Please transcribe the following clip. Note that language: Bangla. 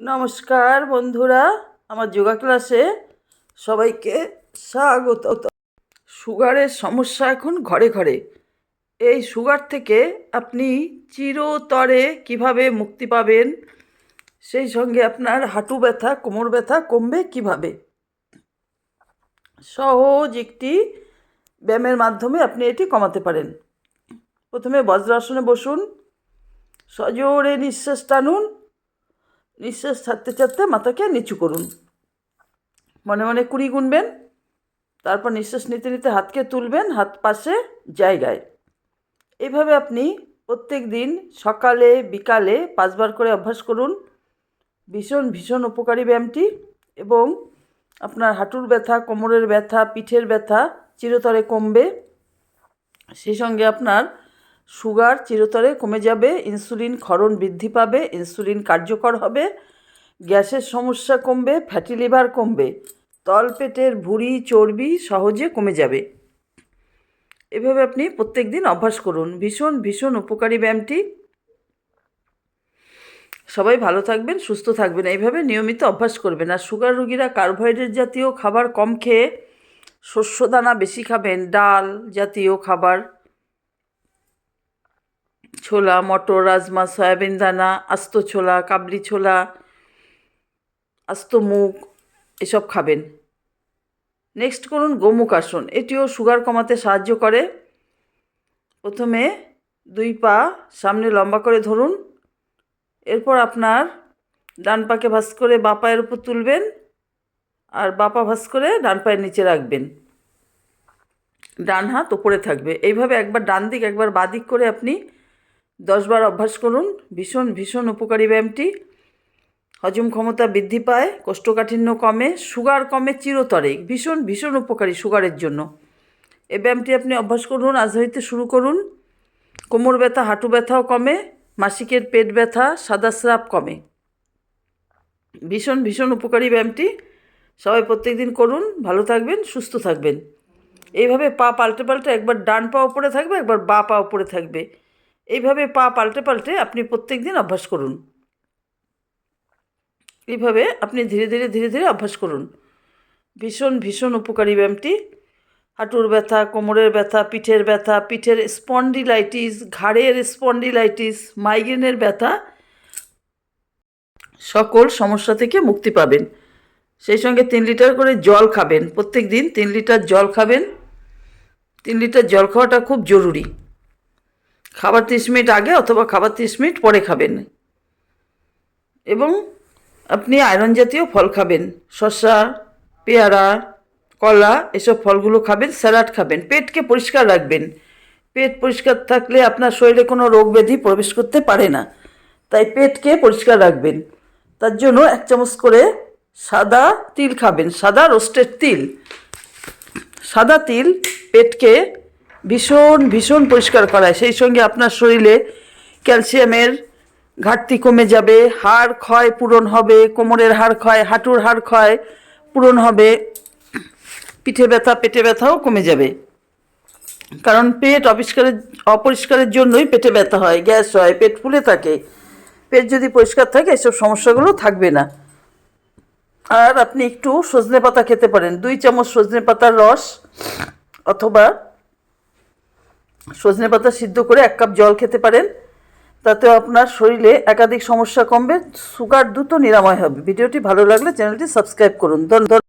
নমস্কার বন্ধুরা, আমার যোগা ক্লাসে সবাইকে স্বাগত। সুগারের সমস্যা এখন ঘরে ঘরে। এই সুগার থেকে আপনি চিরতরে কীভাবে মুক্তি পাবেন, সেই সঙ্গে আপনার হাঁটু ব্যথা, কোমর ব্যথা কমবে কীভাবে? সহজ একটি ব্যায়ামের মাধ্যমে আপনি এটি কমাতে পারেন। প্রথমে বজ্রাসনে বসুন, সজোরে নিঃশ্বাস টানুন নিঃশ্বাস ছাড়তে ছাড়তে মাথাকে নিচু করুন। মনে মনে কুড়ি গুনবেন, তারপর নিঃশ্বাস নিতে নিতে হাতকে তুলবেন, হাত পাশে জায়গায়। এভাবে আপনি প্রত্যেক দিন সকালে, বিকালে পাঁচবার করে অভ্যাস করুন। ভীষণ ভীষণ উপকারী ব্যায়ামটি এবং আপনার হাঁটুর ব্যথা, কোমরের ব্যথা, পিঠের ব্যথা চিরতরে কমবে। সেই সঙ্গে আপনার সুগার চিরতরে কমে যাবে, ইনসুলিন ক্ষরণ বৃদ্ধি পাবে, ইনসুলিন কার্যকর হবে, গ্যাসের সমস্যা কমবে, ফ্যাটি লিভার কমবে তলপেটের ভুঁড়ি, চর্বি সহজে কমে যাবে। এভাবে আপনি প্রত্যেক দিন অভ্যাস করুন। ভীষণ ভীষণ উপকারী ব্যায়ামটি। সবাই ভালো থাকবেন, সুস্থ থাকবেন। এইভাবে নিয়মিত অভ্যাস করবেন। আর সুগার রুগীরা কার্বোহাইড্রেট জাতীয় খাবার কম খেয়ে শস্য দানা বেশি খাবেন, ডাল জাতীয় খাবার ছোলা, মটর, রাজমা, সয়াবিন দানা, আস্ত ছোলা, কাবলি ছোলা, আস্ত মুগ, এসব খাবেন। নেক্সট করুন গোমুখ আসন এটিও সুগার কমাতে সাহায্য করে। প্রথমে দুই পা সামনে লম্বা করে ধরুন। এরপর আপনার ডান পাকে ভাস করে বা পায়ের উপর তুলবেন আর বাপা ভাস করে ডান পায়ের নিচে রাখবেন। ডান হাত ওপরে থাকবে। এইভাবে একবার ডান দিক, একবার বাদিক করে আপনি দশবার অভ্যাস করুন, ভীষণ ভীষণ উপকারী ব্যায়ামটি। হজম ক্ষমতা বৃদ্ধি পায়, কোষ্ঠকাঠিন্য কমে, সুগার কমে চিরতরে। ভীষণ ভীষণ উপকারী সুগারের জন্য। এই ব্যায়ামটি আপনি অভ্যাস করুন, আজ হইতে শুরু করুন। কোমর ব্যথা, হাঁটু ব্যথাও কমে, মাসিকের পেট ব্যথা, সাদা স্রাব কমে। ভীষণ ভীষণ উপকারী ব্যায়ামটি। সবাই প্রত্যেক দিন করুন, ভালো থাকবেন, সুস্থ থাকবেন। এইভাবে পা পাল্টে পাল্টে একবার ডান পা উপরে থাকবে, একবার বা পা উপরে থাকবে। এইভাবে পা পাল্টে পাল্টে আপনি প্রত্যেক দিন অভ্যাস করুন। এইভাবে আপনি ধীরে ধীরে ধীরে ধীরে অভ্যাস করুন। ভীষণ ভীষণ উপকারী ব্যায়ামটি। হাঁটুর ব্যথা, কোমরের ব্যথা, পিঠের ব্যথা, পিঠের স্পন্ডিলাইটিস, ঘাড়ের স্পন্ডিলাইটিস, মাইগ্রেনের ব্যথা সকল সমস্যা থেকে মুক্তি পাবেন। সেই সঙ্গে তিন লিটার করে জল খাবেন। প্রত্যেক দিন তিন লিটার জল খাবেন। তিন লিটার জল খাওয়াটা খুব জরুরি। খাবার তিরিশ মিনিট আগে অথবা খাবার তিরিশ মিনিট পরে খাবেন। এবং আপনি আয়রন জাতীয় ফল খাবেন। শসা, পেয়ারা, কলা, এসব ফলগুলো খাবেন, স্যালাড খাবেন, পেটকে পরিষ্কার রাখবেন। পেট পরিষ্কার থাকলে আপনার শরীরে কোনো রোগ ব্যাধি প্রবেশ করতে পারে না। তাই পেটকে পরিষ্কার রাখবেন। তার জন্য এক চামচ করে সাদা তিল খাবেন, সাদা রোস্টেড তিল। সাদা তিল পেটকে ভীষণ ভীষণ পরিষ্কার করায় সেই সঙ্গে আপনার শরীরে ক্যালসিয়ামের ঘাটতি কমে যাবে, হাড় ক্ষয় পূরণ হবে, কোমরের হাড় ক্ষয়, হাঁটুর হাড় ক্ষয় পূরণ হবে, পিঠে ব্যথা, পেটে ব্যথাও কমে যাবে। কারণ পেট অপরিষ্কারের অপরিষ্কারের জন্যই পেটে ব্যথা হয়, গ্যাস হয়, পেট ফুলে থাকে। পেট যদি পরিষ্কার থাকে, এসব সমস্যাগুলো থাকবে না। আর আপনি একটু সজনে পাতা খেতে পারেন। দুই চামচ সজনে পাতার রস অথবা সজনে পাতা সিদ্ধ করে এক কাপ জল খেতে পারেন। তাতেও আপনার শরীরে একাধিক সমস্যা কমবে, সুগার দ্রুত নিরাময় হবে। ভিডিওটি ভালো লাগলে চ্যানেলটি সাবস্ক্রাইব করুন।